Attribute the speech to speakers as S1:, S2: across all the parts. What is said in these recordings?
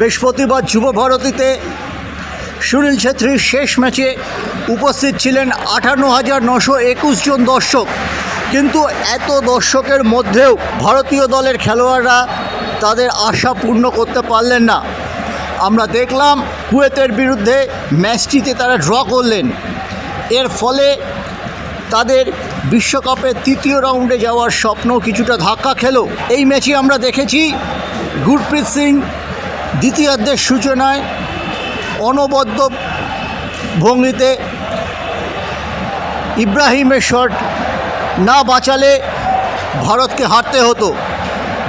S1: বৃহস্পতিবার যুব ভারতীতে সুনীল ছেত্রীর শেষ ম্যাচে উপস্থিত ছিলেন আটান্ন হাজার নশো একুশ জন দর্শক। কিন্তু এত দর্শকের মধ্যেও ভারতীয় দলের খেলোয়াড়রা তাদের আশা পূর্ণ করতে পারলেন না। আমরা দেখলাম কুয়েতের বিরুদ্ধে ম্যাচটিতে তারা ড্র করলেন। এর ফলে তাদের বিশ্বকাপের তৃতীয় রাউন্ডে যাওয়ার স্বপ্ন কিছুটা ধাক্কা খেলো। এই ম্যাচে আমরা দেখেছি গুরপ্রীত সিং দ্বিতীয়ার্ধের সূচনায় অনবদ্য ভঙ্গিতে ইব্রাহিমের শট না বাঁচালে ভারতকে হারতে হতো।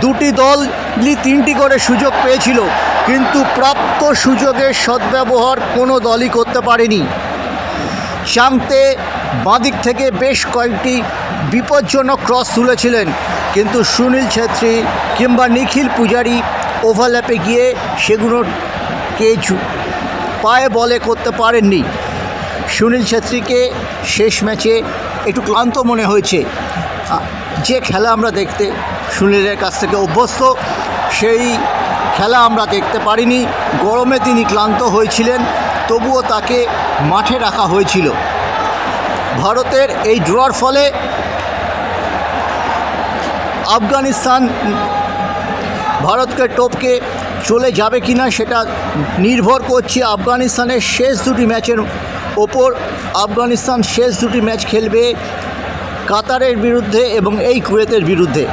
S1: দুটি দলই তিনটি করে সুযোগ পেয়েছিল, কিন্তু প্রাপ্ত সুযোগের সদ্ব্যবহার কোনো দলই করতে পারেনি। চাংতে বাঁদিক থেকে বেশ কয়েকটি বিপজ্জনক ক্রস তুলেছিলেন, কিন্তু সুনীল ছেত্রী কিংবা নিখিল পূজারি ওভারল্যাপে গিয়ে সেগুলোকে ঝু- পায়ে বলে করতে পারেননি। সুনীল ছেত্রীকে শেষ ম্যাচে একটু ক্লান্ত মনে হয়েছে। যে খেলা আমরা দেখতে, সুনীলের কাছ থেকে অভ্যস্ত, সেই খেলা আমরা দেখতে পারিনি। গরমে তিনি ক্লান্ত হয়েছিলেন, তবুও তাকে মাঠে রাখা হয়েছিল। ভারতের এই ড্রর ফলে আফগানিস্তান ভারতকে টপকে চলে যাবে কি না সেটা নির্ভর করছে আফগানিস্তানের শেষ দুটি ম্যাচের ওপর। আফগানিস্তান শেষ দুটি ম্যাচ খেলবে কাতারের বিরুদ্ধে এবং এই কুয়েতের বিরুদ্ধে।